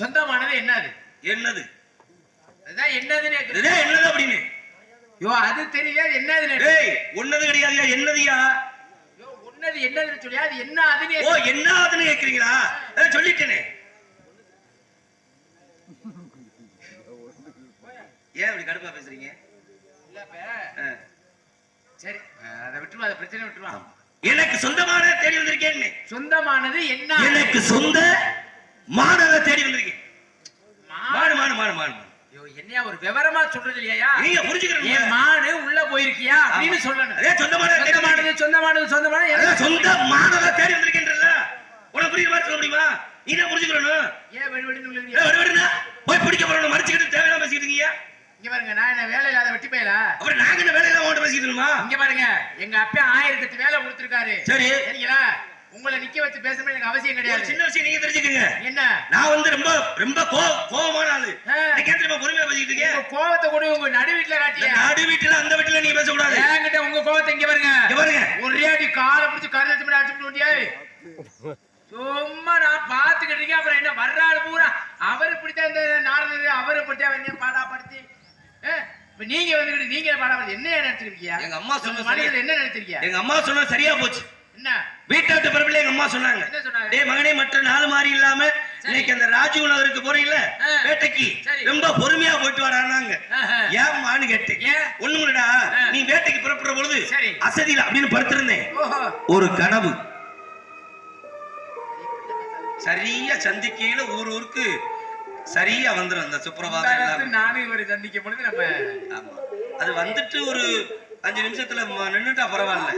சொந்தமானது என்னது? என்னது? அதான் என்னதுன்னு என்னது அப்படின்னு? யோ அது தெரியாது. கேக்குறேன். டேய் ஒன்னது கிடையாதுயா? என்னதுயா? யோ என்னதுன்னு சொல்லி அது என்ன அதுன்னு ஓ. என்ன ஆகுதுன்னு கேக்குறீங்களா? அதான் சொல்லிட்டேனே. ஏன் இப்படி கடுப்பா பேசுறீங்க? இல்ல, இப்ப, ஆ. சரி அதை விட்டுருவா அதை பிரச்சனை விட்டுருவா. எனக்கு சொந்தமான தேடி வந்திருக்கேன் சொந்தமானது என்ன எனக்கு சொந்த மாணவ தேடி வந்திருக்கேன் மா- மாடு மாடு மாடு மாடு. மாடு. என்னையா ஒரு விவரமா சொல்றது இல்லையா? நீங்க புரிஞ்சுக்கிறீங்க மானு உள்ள போயிருக்கியா அப்படின்னு சொல்லணும். அதே சொந்தமான தேடி சொந்தமானது சொந்தமானது சொந்தமானது அதான் என்ன? சொந்த மாணவ தேடி வந்திருக்கேன்றல உனக்கு புரியுற மாதிரி சொல்ல முடியுமா? நீ என்ன ஏன் வெடி வெடின்னு வருண்ணா. போய் பிடிக்க போறோம் மறைச்சுக்கிட்டு தேவையில்லாம பேசிக்கிட்டு இருக்கீங்க. இங்க பாருங்க நான் என்ன வேலை இல்லாத வெட்டி போயலா? அப்புறம் நாங்க என்ன வேலையெல்லாம் உன்கிட்ட பேசிக்கிட்டு இருக்கோமா? இங்க பாருங்க எங்க அப்பா ஆயிரத்தி வேலை கொடுத்திருக்காரு. சரி. சரிங்களா? உங்களை நிக்க வச்சு பேசணும் எனக்கு அவசியம் கிடையாது. சின்ன விஷயம் நீங்க தெரிஞ்சுக்கங்க. என்ன? நான் வந்து ரொம்ப ரொம்ப கோ கோவமான ஆளு. தெரியுமா பொறுமையா பேசிக்கிட்டு இருக்கீங்க? உங்க கோவத்தை கூட உங்க நடு வீட்டுல காட்டிய? நாடு வீட்டுல அந்த வீட்டுல நீங்க பேசக்கூடாது. என்கிட்ட உங்க கோவத்தை இங்க பாருங்க. பாருங்க. ஒரே அடி காலை பிடிச்சு கருத்து பண்ணி அடிச்சு முடியா சும்மா நான் பாத்துக்கிட்டு இருக்கேன். அப்புறம் என்ன வர்றாரு பூரா. அவரு பிடிச்சா இந்த நாரதர் அவரு பிடிச்சா என்ன பாடாப்படுத்தி நீங்க வந்துக்கிட்டு நீங்க பாடாப்படுத்தி என்ன நினைச்சிருக்கீங்க? எங்க அம்மா சொன்ன மனசுல என்ன நினைச்சிருக்கீங்க? எங்க அம்மா சொன்னா சரியா போச்சு. வீட்டாட்டு பரப்பில எங்க அம்மா சொன்னாங்க? டேய் மகனே மற்ற நாலு மாதிரி இல்லாம இன்னைக்கு அந்த ராஜீவ் நகருக்கு போறீங்கல்ல. வேட்டைக்கு. ரொம்ப பொறுமையா போயிட்டு வரானாங்க. ஏம்மான்னு கேட்டேன் ஏன்? ஒண்ணுமில்லடா ஆ. நீ வேட்டைக்கு புறப்படுற பொழுது. அசதியில அப்படின்னு படுத்திருந்தேன் ஒரு கனவு சரியா சந்திக்கையில ஊர் ஊருக்கு சரியா வந்துரும் அந்த சுப்பிரபாதம் நானும் இவரை சந்திக்கும் பொழுது நம்ம. அது வந்துட்டு ஒரு அஞ்சு நிமிஷத்துல நின்னுட்டா பரவாயில்ல.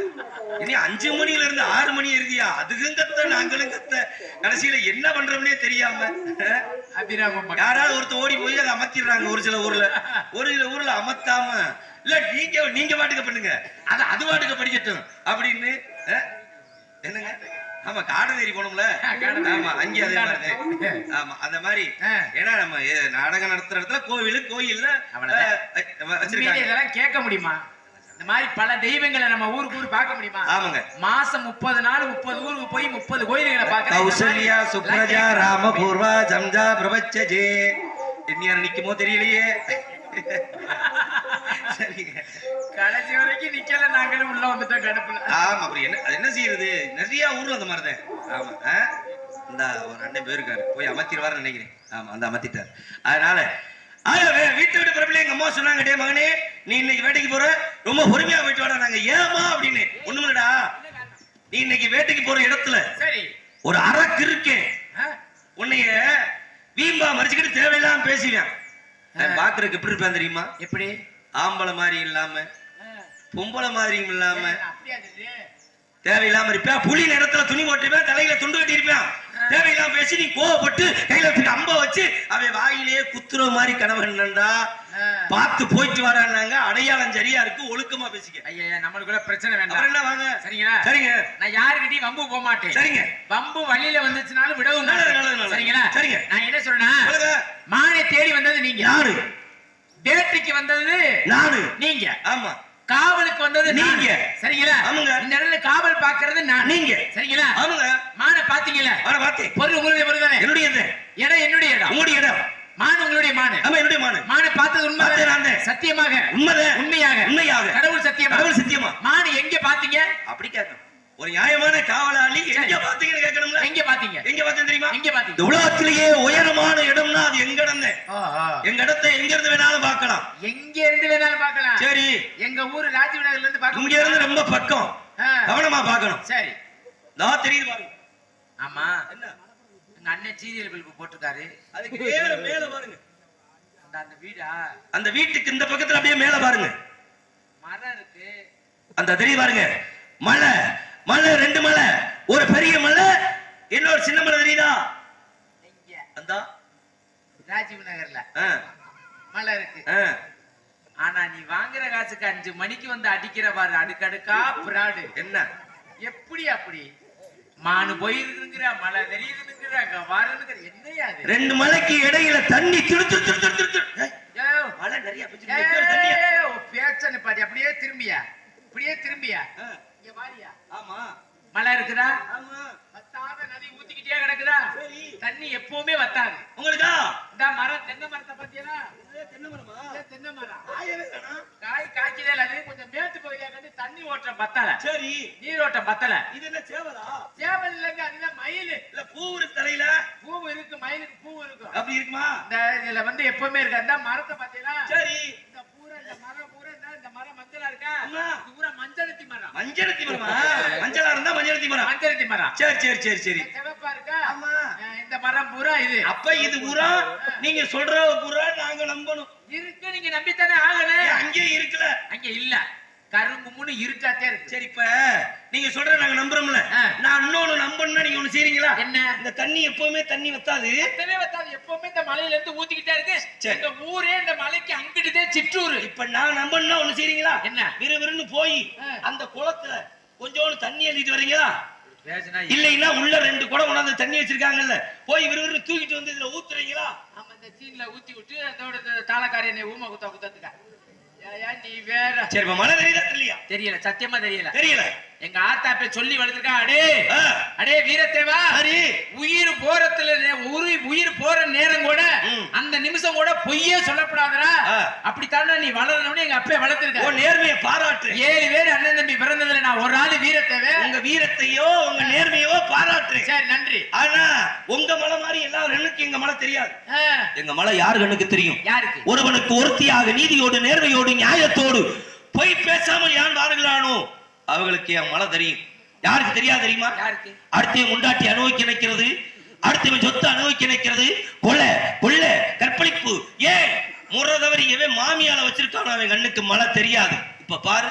இனி அஞ்சு மணில இருந்து ஆறு மணி இருக்குயா அதுக்கும் கத்த நாங்களும் கத்த. கடைசியில என்ன பண்றோம்னே தெரியாம. யாராவது ஒருத்தர் ஓடி போய் அதை அமர்த்திடுறாங்க ஒரு சில ஊர்ல. ஒரு சில ஊர்ல அமர்த்தாம இல்ல நீங்க நீங்க பாட்டுக்கு பண்ணுங்க. அது அது பாட்டுக்கு படிக்கட்டும். அப்படின்னு என்னங்க? ஆமா காடநேரி போனோம்ல. ஆமா அங்கே அதே மாதிரி ஆமா அந்த மாதிரி. ஏன்னா நம்ம நாடகம் நடத்துற இடத்துல கோவில் கோயில்ல வச்சிருக்காங்க. இதெல்லாம் கேட்க முடியுமா? இந்த மாதிரி பல தெய்வங்களை நம்ம ஊருக்கு ஊர் பார்க்க முடியுமா? ஆமாங்க. மாசம் முப்பது நாள் முப்பது ஊருக்கு போய் முப்பது கோயில்களை பார்க்க கௌசல்யா சுப்ரஜா ராமபூர்வா ஜம்ஜா பிரபச்சஜே எந்நியாரம் நிக்குமோ தெரியலையே. சரிங்க. கடைசி வரைக்கும் நிக்கல நாங்களும் உள்ள வந்துட்டோம் கடுப்புல. ஆமா அப்படி என்ன அது என்ன செய்யறது? நிறைய ஊர்ல அந்த மாதிரிதான். ஆமா? இந்த ஒரு அண்ணன் போயிருக்காரு. போய் அமர்த்திடுவாருன்னு நினைக்கிறேன். ஆமா அந்த அமர்த்திட்டார். அதனால வீட்டை விட்டு பிறப்பில எங்க அம்மா சொன்னாங்க டே மகனே நீ இன்னைக்கு வேட்டைக்கு போற ரொம்ப பொறுமையா போயிட்டு வாடா. நாங்க ஏமா அப்படின்னு ஒண்ணுமில்லடா நீ இன்னைக்கு வேட்டைக்கு போற இடத்துல ஒரு அரக்கு இருக்கேன்? உன்னைய வீம்பா மறைச்சுக்கிட்டு தேவையில்லாம பேசுவேன் பாக்குறதுக்கு எப்படி இருப்பேன் தெரியுமா? எப்படி? ஆம்பளை மாதிரி இல்லாம. பொம்பளை மாதிரியும் இல்லாம? தேவையில்லாம இருப்பேன். புலி நேரத்துல துணி போட்டிருப்பேன் தலையில துண்டு கட்டி இருப்பேன் தேவையில்லாம பேசி நீ கோவப்பட்டு கையில வச்சுட்டு அம்ப வச்சு அவன் வாயிலேயே குத்துற மாதிரி கணவன்டா ஆ. பார்த்து போயிட்டு வரான்னாங்க. அடையாளம் சரியா இருக்கு. ஒழுக்கமா பேசிக்க. ஐயா நம்மளுக்குள்ள பிரச்சனை வேண்டாம். என்ன வாங்க? சரிங்களா சரிங்க. நான் யாருக்கிட்டையும் வம்பு போக மாட்டேன். சரிங்க. வம்பு வழியில வந்துச்சுனாலும் விடவும். சரிங்களா? சரிங்க. நான் என்ன சொல்றேன் மானை தேடி வந்தது நீங்க. யாரு? வேட்டைக்கு வந்தது நானு. நீங்க. ஆமா. காவலுக்கு வந்தது. நீங்க. சரிங்களா? ஆமாங்க. இந்த இடத்துல காவல் பாக்குறது நான். நீங்க. சரிங்களா? ஆமாங்க. மானை பாத்தீங்கல்ல வர பார்த்தேன். பொருள் உங்களுடைய பொருள் தானே? என்னுடைய இது. இடம் என்னுடைய இடம். உங்களுடைய இடம். மான் உங்களுடைய மானு. ஆமா என்னுடைய மானு. மானை பார்த்தது உண்மை நான். சத்தியமாக. உண்மைதான். உண்மையாக. உண்மையாக. கடவுள் சத்தியமா? கடவுள் சத்தியமா. மானு எங்க பாத்தீங்க அப்படி கேட்கணும். ஒரு நியாயமான காவலாளி எங்க பாத்தீங்கன்னு கேட்கணும்ல? எங்க பாத்தீங்க எங்க பார்த்தேன் தெரியுமா? எங்க பாத்தீங்க உலகத்திலேயே உயரமான இடம்னா அது எங்க இடம் தான். ஓ, ஓ. எங்க இடத்தை எங்க இருந்து வேணாலும் பார்க்கலாம். எங்க இருந்து வேணாலும் பார்க்கலாம். சரி. எங்க ஊரு ராஜீவ் நகர்ல இருந்து பார்க்க இங்க இருந்து ரொம்ப பக்கம். கவனமா பார்க்கணும். சரி. நான் தெரியுது பாருங்க. ஆமா. என்ன? எங்க அண்ணன் சீரியல் பல்பு போட்டிருக்காரு. அதுக்கு மேல மேல பாருங்க. அந்த அந்த வீடா? அந்த வீட்டுக்கு இந்த பக்கத்துல அப்படியே மேல பாருங்க. மரம் இருக்கு. அந்த தெரியுது பாருங்க. மலை மலை ரெண்டு மலை. ஒரு பெரிய மலை இன்னொரு சின்ன மலை தெரியுதா? அந்த. ராஜீவ் நகர்ல மலை இருக்கு. ஆனா நீ வாங்குற காசுக்கு அஞ்சு மணிக்கு வந்து அடிக்கிற பாரு அடுக்கடுக்கா பிராடு. என்ன? எப்படி அப்படி? மானு போயிருக்குங்கிற மழை தெரியுதுங்கிற அங்க வாருங்கிற என்னையா ரெண்டு மலைக்கு இடையில தண்ணி திரு திரு திரு திரு திரு திரு. ஏய், ஏய், மழை நிறைய பெஞ்சிருக்கு. இங்க ஒரு தண்ணியா? ஏய், உன் பேச்ச நிப்பாட்டி அப்படியே திரும்பியா? இப்படியே திரும்பியா? ஆமா. மழை இருக்குதா? ஆமா. பத்தாத நதி ஊத்திக்கிட்டே கிடக்குதா? சரி. தண்ணி எப்பவுமே வத்தாது. உங்களுக்கா? இந்த மரம் தென்னை மரத்தை பத்தியா? தென்னை மரமா? தென்னை மரம். காய் காய்ச்சதே இல்ல கொஞ்சம் மேட்டு பகுதியா கண்டு தண்ணி ஓட்டம் பத்தல. சரி. நீரோட்டம் பத்தல. இது என்ன சேவலா? சேவல் இல்லைங்க அதுதான் மயில்? இல்ல பூ இருக்கு தலையில. பூ இருக்கு மயிலுக்கு பூ இருக்கும் அப்படி இருக்குமா? இந்த இதுல வந்து எப்பவுமே இருக்கு. அந்த மரத்தை பாத்தீங்கன்னா சரி. இந்த பூரா இந்த மரம் பூரா இந்த இந்த மரம் மஞ்சளா இருக்கா? மஞ்சளத்தி மரம் மஞ்சளா இருந்தா மஞ்சளத்தி மரம் மஞ்சளத்தி மரம் சரி சரி சரி சரி. சிவப்பா இருக்கா? ஆமா. அஹ் இந்த மரம் பூரா இது. அப்ப இது பூரா நீங்க சொல்ற பூரா நாங்க நம்பணும். இருக்கு நீங்க நம்பித்தானே ஆகணும். ஏன் அங்கேயே இருக்குல்ல அங்க இல்ல. கருங்குமுன்னு இருக்காத்தே இருக்கு. சரி இப்ப நீங்க சொல்ற நாங்க நம்புறோம்ல. நான் இன்னொன்னு நம்பணும்னா நீங்க ஒண்ணு செய்றீங்களா? என்ன? இந்த தண்ணி எப்பவுமே தண்ணி வத்தாது. எத்தனை வத்தாது. எப்பவுமே இந்த மலையில இருந்து ஊத்திக்கிட்டே இருக்கு. இந்த ஊரே இந்த மலைக்கு அங்கிட்டுதே சிற்றூர். இப்ப நான் நம்பணும்னா ஒண்ணு செய்றீங்களா? என்ன? விறுவிறுன்னு போய். அந்த குளத்துல கொஞ்சோண்டு தண்ணி எழுதிட்டு வரீங்களா? இல்லைன்னா உள்ள ரெண்டு குடம் கொண்டாந்து தண்ணி வச்சிருக்காங்கல்ல போய் விறுவிறுன்னு தூக்கிட்டு வந்து இதுல ஊத்துறீங்களா? ஆமா இந்த சீன்ல ஊத்தி விட்டு அதோட தாளக்காரி என்னை ஊமை குத்த குத்தத்துக்க நீ வேற. சரி இப்ப மழை தெரியுதா தெரியலையா? தெரியல சத்தியமா தெரியல. தெரியல. எங்க ஆத்தா இப்ப சொல்லி வளர்த்துருக்கா அடே. அடே வீரத்தேவா சரி. உயிர் போறதுல உரி உயிர் போற நேரம் கூட. அந்த நிமிஷம் கூட பொய்யே சொல்லப்படாதடா. ஆ. அப்படித்தானே நீ வளரணும்னு எங்க அப்பா வளர்த்திருக்க. நேர்மையை பாராட்டு. ஏழு பேர் அண்ணன் தம்பி பிறந்ததுல நான் ஒரு ஆளு வீரத்தேவை. உங்க வீரத்தையோ உங்க நேர்மையோ பாராட்டுறேன் சரி நன்றி. ஆனா உங்க மலை மாதிரி எல்லா எங்க மலை தெரியாது. எங்க மலை யாரு கண்ணுக்கு தெரியும்? யாருக்கு? ஒருவனுக்கு ஒருத்தியாக நீதியோடு நேர்மையோடு நியாயத்தோடு பொய் பேசாமல் யான் வாருகிறானோ அவங்களுக்கு என் மலை தெரியும். யாருக்கு தெரியாது தெரியுமா? அடுத்தவன் முண்டாட்டி அனுபவிக்க நினைக்கிறது அடுத்தவன் சொத்து அனுபவிக்க நினைக்கிறது. கொலை கொள்ள கற்பழிப்பு ஏன்? முறை தவறி எவன் மாமியால வச்சிருக்கானோ அவன் கண்ணுக்கு மழை தெரியாது. இப்ப பாரு.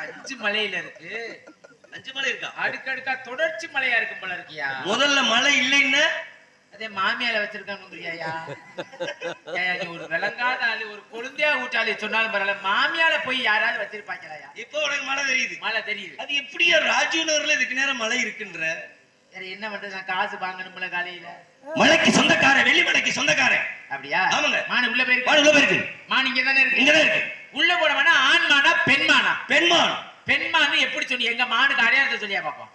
அஞ்சு மலையில இருக்கு. அஞ்சு மலை இருக்கா? அடுக்கடுக்கா தொடர்ச்சி மலையா இருக்கும் போல இருக்கியா முதல்ல மழை இல்லைன்னு? அதே மாமியால வச்சிருக்கானுங்கய்யா ஏயா நீ ஒரு விளங்காத ஆளு ஒரு கொழுந்தையா ஊட்டாளி சொன்னாலும் பரவாயில்ல. மாமியால போய் யாராவது வச்சிருப்பாங்களாயா இப்போ உனக்கு மழை தெரியுது. மழை தெரியுது. அது எப்படியா ராஜுநகர்ல இதுக்கு நேரம் மழை இருக்குன்ற. வேற என்ன பண்றது? நான் காசு வாங்கணும்ல காலையில. மலைக்கு சொந்தக்காரன் வெள்ளி மலைக்கு சொந்தக்காரன். அப்படியா? ஆமாங்க. மான் உள்ள போயிருக்கு. வாடு உள்ள போயிருக்கு. மான் இங்க தானே இருக்கு. இங்கதான் இருக்கு. உள்ள போனவனா ஆண் மானா பெண் மானா பெண்மான். பெண் மானு எப்படி சொல்லி எங்க மானுக்கு அடையாளத்தை சொல்லியா பாப்போம்.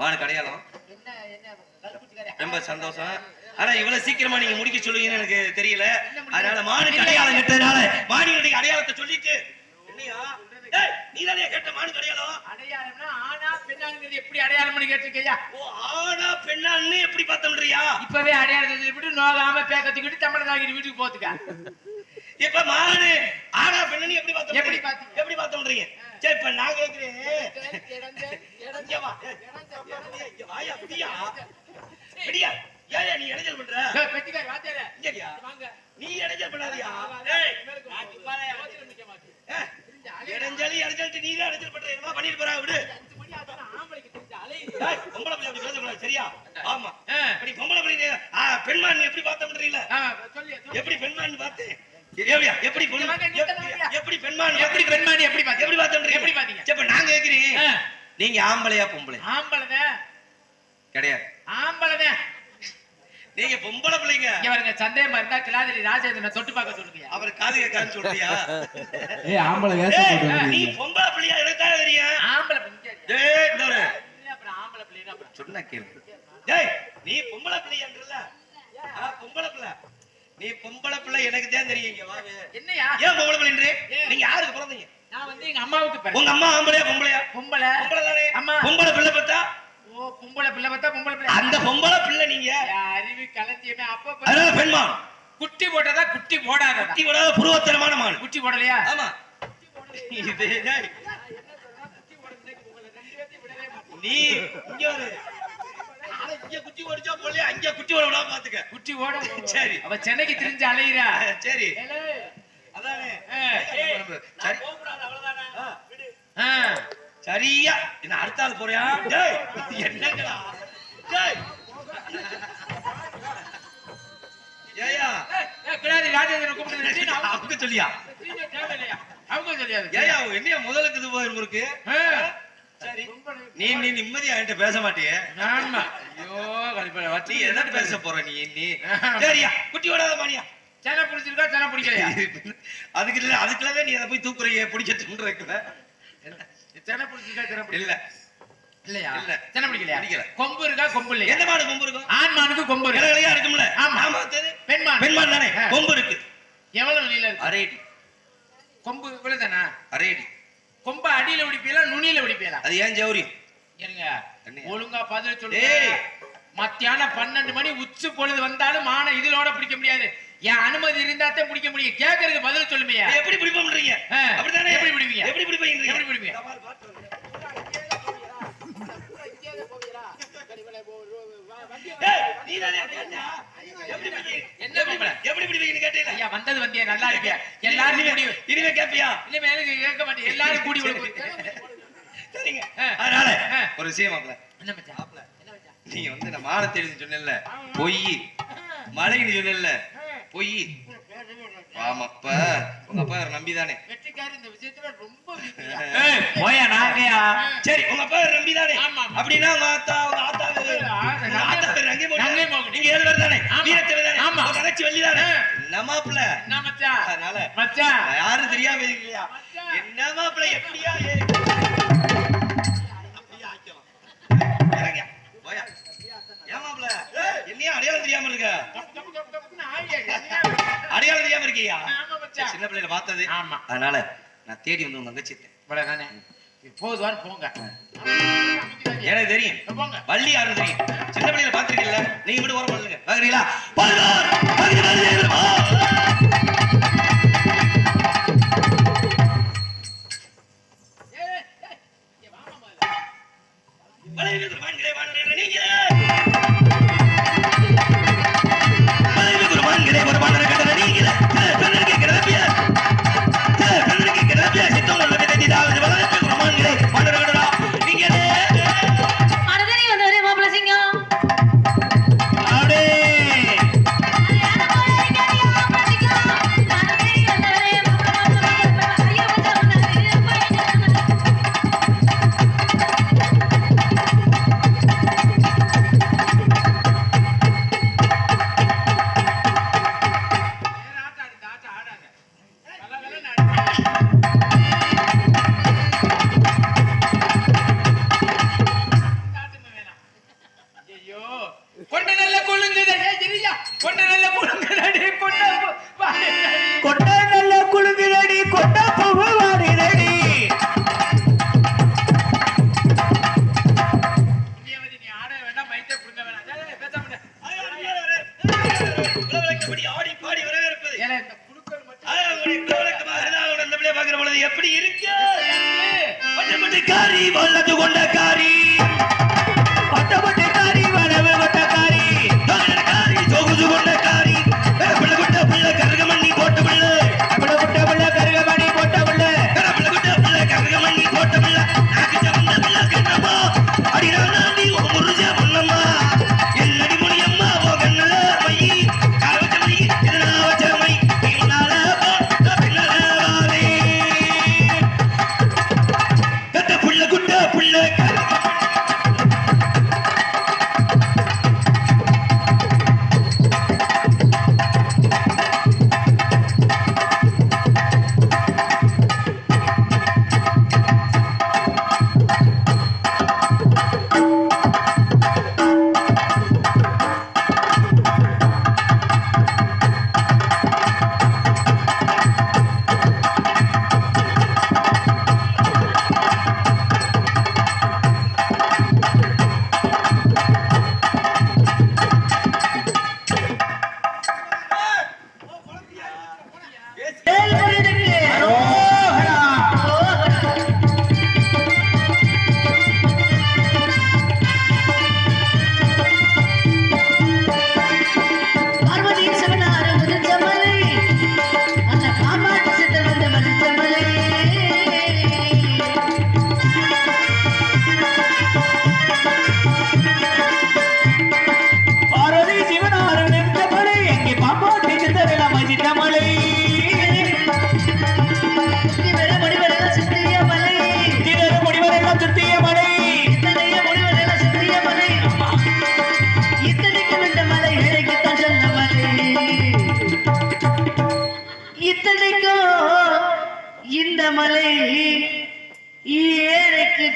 மானுக்கு அடையாளம்? என்ன என்ன கருப்புச்சிக்காரே. ரொம்ப சந்தோஷம். ஆனா இவ்வளவு சீக்கிரமா நீங்க முடிக்க சொல்லுவீங்கன்னு எனக்கு தெரியல? அதனால மானுக்கு அடையாளம் கேட்டதுனால மானினுடைய அடையாளத்தை சொல்லிட்டு. நீ தானே கேட்ட மானுக்கு அடையாளம்? அடையாளம்னா ஆனா பெண்ணாங்கிறது எப்படி அடையாளம்னு கேட்டிருக்கையா? ஓ ஆனா பெண்ணான்னு எப்படி பார்த்தோம்ன்றியா இப்பவே அடையாளத்தை சொல்லிவிட்டு நோகாம பேக்கத்துக்கிட்டு தமிழ் தாக்கிட்டு வீட்டுக்கு போத்துக்க. இப்ப மானு ஆனா பெண்ணு எப்படி பார்த்தோம் எப்படி பார்த்தீங்க? எப்படி பார்த்தோம்ன்றீங்க சரி இப்ப நான் கேக்குறேன். ஏய்யா, நீ இடைஞ்சல் பண்ற. நீ இடைஞ்சல் பண்ணாதயா? ஏய், ஏய், இடைஞ்சல் இடைஞ்சல்ட்டு நீ தான் இடைஞ்சல் பண்ற. என்னமா பண்ணிட்டு போறா? விடு. ஏய், பொம்பளை பிள்ளை அப்படி பேசக்கூடாது சரியா? ஆமா. ஆ. அப்படி பொம்பளை பிள்ளை பெண்மான் எப்படி பார்த்தோம்ன்றீங்களா. எப்படி பெண்மான் பார்த்தேன்? எப்படி எப்படி- பெண்மான் எப்படி பெண்மானி எப்படி பாத்தீங்க எப்படி பார்த்தோம்ன்றீங்க எப்படி பாத்தீங்க சரி, இப்ப நான் கேக்குறேன். ஆ, நீங்க ஆம்பளையா பொம்பளை ஆம்பளைதான் கிடையாது. ஆம்பளைதான் நீங்க பொம்பளை பிள்ளைங்க. இங்க பாருங்க சந்தேகமா இருந்தா கிளாதிரி ராஜேந்திரனை தொட்டு பார்க்க சொல்லுங்க. அவர் காது கேட்கான்னு சொல்றியா? ஏய் ஆம்பளை ஏய், நீ. பொம்பளை பிள்ளையா? எனக்கு தான் தெரியும். ஆம்பளை பிள்ளை டேய் இந்த அப்புறம் ஆம்பளை பிள்ளைன்னா அப்புறம் சொன்ன கேளு. டேய் நீ பொம்பளை பிள்ளையன்றல ஆ, பொம்பளை பிள்ளை. நீ பொம்பளை பிள்ளை எனக்கு தான் தெரியும் இங்க வாங்க என்னையா? ஏன் பொம்பளை ஏன்? நீங்க யாருக்கு பிறந்தீங்க? நான் வந்து எங்க அம்மாவுக்கு. உங்க அம்மா ஆம்பளையா பொம்பளையா? பொம்பளை. பொம்பளை தானே? அம்மா. பொம்பளை பிள்ளை பார்த்தா? ஓ பொம்பளை பிள்ளை பார்த்தா பொம்பளை பிள்ளை. அந்த பொம்பளை பிள்ளை நீங்க? அறிவு களஞ்சியமே. அப்ப. அதனால பெண்மான் குட்டி போட்டதா குட்டி போடாததா? குட்டி விடாத புருவத்தனமான மான். குட்டி போடலையா? ஆமா. இது நீ இங்க இங்க குட்டி ஓடிச்சா போலயே அங்க குட்டி ஓட விடாம பாத்துக்க குட்டி ஓட சரி. அவ சென்னைக்கு திரிஞ்சு அலையிறா. சரி. அதானே. சரியா. என்ன அடுத்த ஆள் போறியா? ஏயா. ராஜேந்திரனை கூப்பிட்டு அவங்க சொல்லியா? அவங்க சொல்லியாது. ஏயா என்னைய முதலுக்கு இது போயிரு இருக்கு ஆ. சரி. நீ நீ நிம்மதியா என்கிட்ட பேச மாட்டியே? ஆமா. நீ என்ன பேச போற நீ நீ சரியா குட்டி விடாத மானியா. சென்னை பிடிச்சிருக்கா சென்னை பிடிக்கலையா? அதுக்கு இல்ல அதுக்குள்ளவே நீ அதை போய் தூக்குறைய பிடிக்க துண்டுறதுக்குல சென்னை பிடிச்சிருக்கா சென்னை பிடிக்கல? இல்ல. இல்லையா? இல்ல. சின்ன பிடிக்கலையா? பிடிக்கல. கொம்பு இருக்கா கொம்பு இல்லையா? எந்த மாடு கொம்பு இருக்கும்? ஆண் மானுக்கு கொம்பு இருக்கு. இலையா இருக்கும்ல. ஆமா. ஆமா பெண்மான் தானே. கொம்பு இருக்கு. எவ்வளவு வெளியில இருக்கு? கொம்பு இவ்வளவுதானா? அரை அடி கொம்ப அடியில பிடிப்பீங்களா நுனியில பிடிப்பீங்களா அது ஏன் ஜவுரியம் இருங்க? ஒழுங்கா பதில் ஏய். மத்தியானம் பன்னெண்டு மணி உச்சி பொழுது வந்தாலும் மான இதனோட பிடிக்க முடியாது என் அனுமதி இருந்தா தான் பிடிக்க முடியும் கேக்குறதுக்கு பதில் சொல்லுமையா எப்படி பிடிப்போம்ன்றீங்க ஆ. அப்படிதானே எப்படி பிடிப்பீங்க? எப்படி பிடிப்பீங்க எப்படி பிடிப்பீங்க? பிடிப்பீங்க? வந்தது வந்தியா நல்லா இருக்கியா எல்லாரும் கூடி இனிமே- இனிமே கேட்பியா? இனிமே எனக்கு கேட்க மாட்டேன் எல்லாரும் கூடி சரிங்க. அதனால. ஒரு விஷயம் மாப்ள. என்ன நீங்க வந்து நான் மாலை தேடி சொன்னேன்ல பொய் மலைன்னு சொன்னேன்ல பொய் ஆமா அப்ப உங்க அப்பா நம்பிதானே வெற்றிக்காரி இந்த விஷயத்துல ரொம்ப வீக்கியா. போயா நாங்கயா சரி உங்க அப்பா நம்பிதானே. அப்படின்னா உங்க ஆத்தா உங்க ஆத்தா பேரு உங்க ஆத்தா பேரு ரங்கை மோகன். ரங்கை மோகன். நீங்க ஏழு பேர் தானே ஆமா. வீரத்தேவ தானே ஆமா. தங்கச்சி வள்ளி தானே. என்ன மாப்பிள என்ன மச்சான் அதனால மச்சான் யாரும் தெரியாம இருக்கலையா. என்ன மாப்பிள எப்படியா அதனால நான் தேடி வந்து உங்க தங்கச்சி இவ்வளவுதானே? போகுது வாரு, போங்க. எனக்கு தெரியும். போங்க. வள்ளி யாரும் தெரியும்? சின்ன பிள்ளைல பாத்துருக்கீங்களா நீங்க மட்டும் ஓரம் பண்ணுங்க பாக்குறீங்களா பதினாறு, பதினாறு, நடந்து கொண்ட கொண்டக்காரி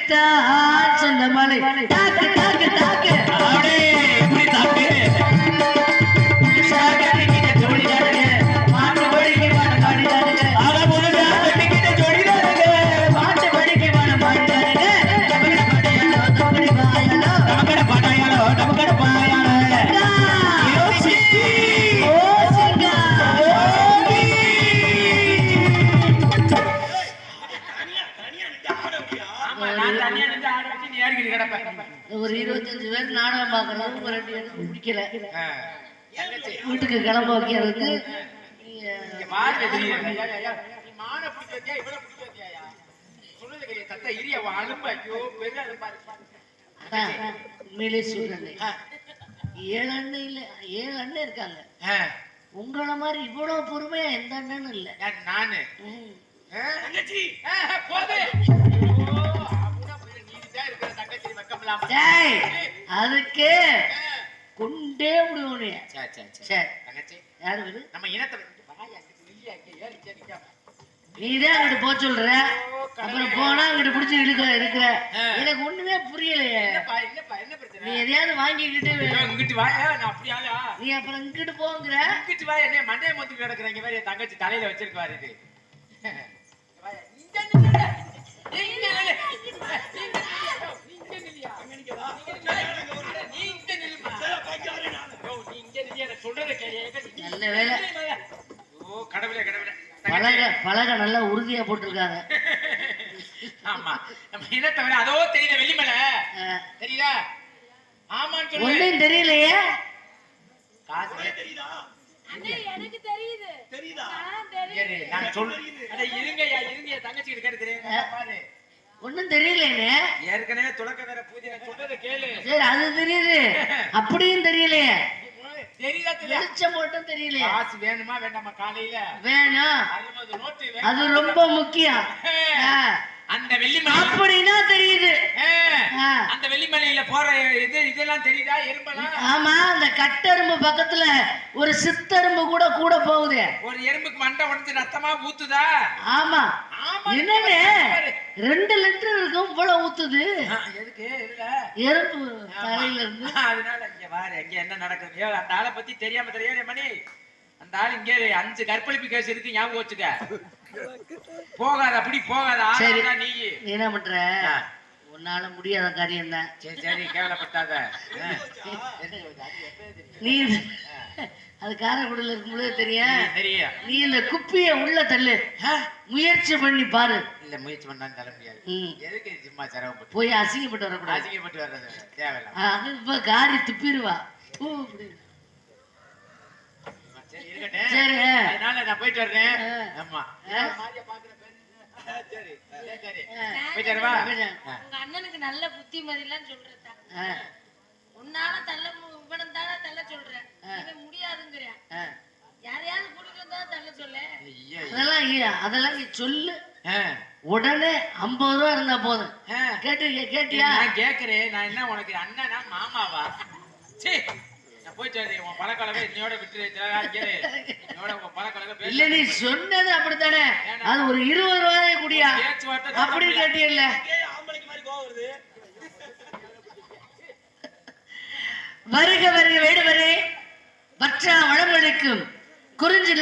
ஏழைக்குத்தான் சொந்த மலை தாக்கு உன் அலும்பு, ஐயோ, பெரிய அலும்பா இருக்கு. அதான் உண்மையிலே சொல்றேன். ஏழு அண்ணன் இல்ல ஏழு அண்ணன் இருக்காங்க. உங்களை மாதிரி இவ்வளவு பொறுமையா எந்த அண்ணனும் இல்ல. நானு? தங்கச்சி, அதுக்கு கொண்டே தங்கச்சி, யாரு நம்ம இனத்தை நில்லியா. நீதான் அங்கிட்டு போக சொல்ற அப்புறம் போனா அங்கிட்டு புடிச்சு இழுக்க இருக்கிற. எனக்கு ஒண்ணுமே புரியலையே நீ? எதையாவது வாங்கிக்கிட்டு இங்கிட்டு வாயா, நான் அப்படி ஆளா? நீ அப்புறம் இங்கிட்டு போங்கிற இங்கிட்டு வாயா, என்ன மண்டைய மொத்தி கிடக்குற, இங்க பாரு, என் தங்கச்சி தலையில வச்சிருக்கு பாரு இது. இங்க நில்லுடா. இங்க நில்லு. இங்க நில்லியா? நீ இங்க நில்லுமா. ஐயோ, நீ இங்க நில்லியா, நான் சொல்றதை கேளு. நல்ல வேலை. ஓ, கடவுளே, கடவுளே. பலக பலக நல்லா உறுதியா போட்டிருக்காங்க. ஆமா. நம்ம விட அதோ தெரியுத வெள்ளிமலை. தெரியுதா? ஆமான்னு சொல்லு. ஒண்ணும் தெரியலையே. காசு. அண்ணே, எனக்கு தெரியுது. நான் தெரியுது. இரு, நான் சொல் அட இருங்கய்யா இருங்கய்யா தங்கச்சி கிட்ட கேட்டு பாரு. ஒண்ணும் தெரியலையே. ஏற்கனவே துளக்க வேற பூஜை சொல்றதை கேளு. சரி அது தெரியுது. அப்படியும் தெரியலையே. தெரியுதா வெளிச்சம் மட்டும் தெரியலையே. காசு வேணுமா வேண்டாமா? காலையில. வேணும். அது ரொம்ப முக்கியம். அந்த வெள்ளிமலை அப்படின்னா தெரியுது. அந்த வெள்ளிமலையில போற இது இதெல்லாம் தெரியுதா? எறும்பெல்லாம்? ஆமா அந்த கட்டெரும்பு பக்கத்துல ஒரு சித்தெரும்பு கூட கூட போகுது. ஒரு எறும்புக்கு மண்டை உடைஞ்சு ரத்தமா ஊத்துதா? ஆமா. ஆமா. என்னன்னு ரெண்டு லிட்டர் இருக்கும் இவ்வளவு ஊத்துது. எதுக்கு? இதுல? எறும்பு தலையில இருந்து. அதனால இங்க பாரு இங்க என்ன நடக்குது? அந்த ஆளை பத்தி தெரியாம தெரியாது மணி. அந்த ஆள் இங்க. அஞ்சு கற்பழிப்பு கேஸ் இருக்கு ஞாபகம் வச்சுக்க. போகாத அப்படி போகாத. சரி. நீ. நீ என்ன பண்ற? ஆ. உன்னால முடியாத காரியம் தான் சரி சரி கேவலப்பட்டாத. ஆ. நீ அது காரைக்குடியில இருக்கும்போது தெரியும் தெரியும். நீ இந்த குப்பிய உள்ள தள்ளு. முயற்சி பண்ணி பாரு. இல்ல முயற்சி பண்ணாலும் தர முடியாது. ம். எதுக்கு சும்மா சிரமப்பட்டு? போய் அசிங்கப்பட்டு வரக்கூடாது. அசிங்கப்பட்டு வர்றது தேவையில்ல அது இப்ப காரி துப்பிடுவா. இருக்கட்டும். சரி அதனால நான் போயிட்டு வர்றேன். ஆமா. சரி. சரி, சரி. போயிட்டு வரவா. உங்க அண்ணனுக்கு நல்ல புத்திமதிலாம் சொல்றதா ஆ, உன்னால தள்ள இவனும் தானே தள்ள சொல்றேன். முடியாதுங்கிறேன். யாரையாவது கூட்டிட்டு வந்தா தள்ள சொல்ல. அதெல்லாம் அதெல்லாம் நீ சொல்லு. உடனே ஐம்பது ரூபா இருந்தா போதும். கேட்டு கேட்டியா? நான் கேக்குறேன். நான் என்ன உனக்கு அண்ணனா மாமாவா? சீ நான் போயிட்டு வரேன் உன் பழக்கழக என்னையோட விட்டு என்னோட உன் பழக்கழக இல்ல நீ சொன்னது அப்படித்தானே? அது ஒரு இருபது ரூபாய் குடியா? அப்படி கேட்டியல்ல வருக வருக வேடுவரே வற்றா வளமளிக்கும் குறிஞ்சி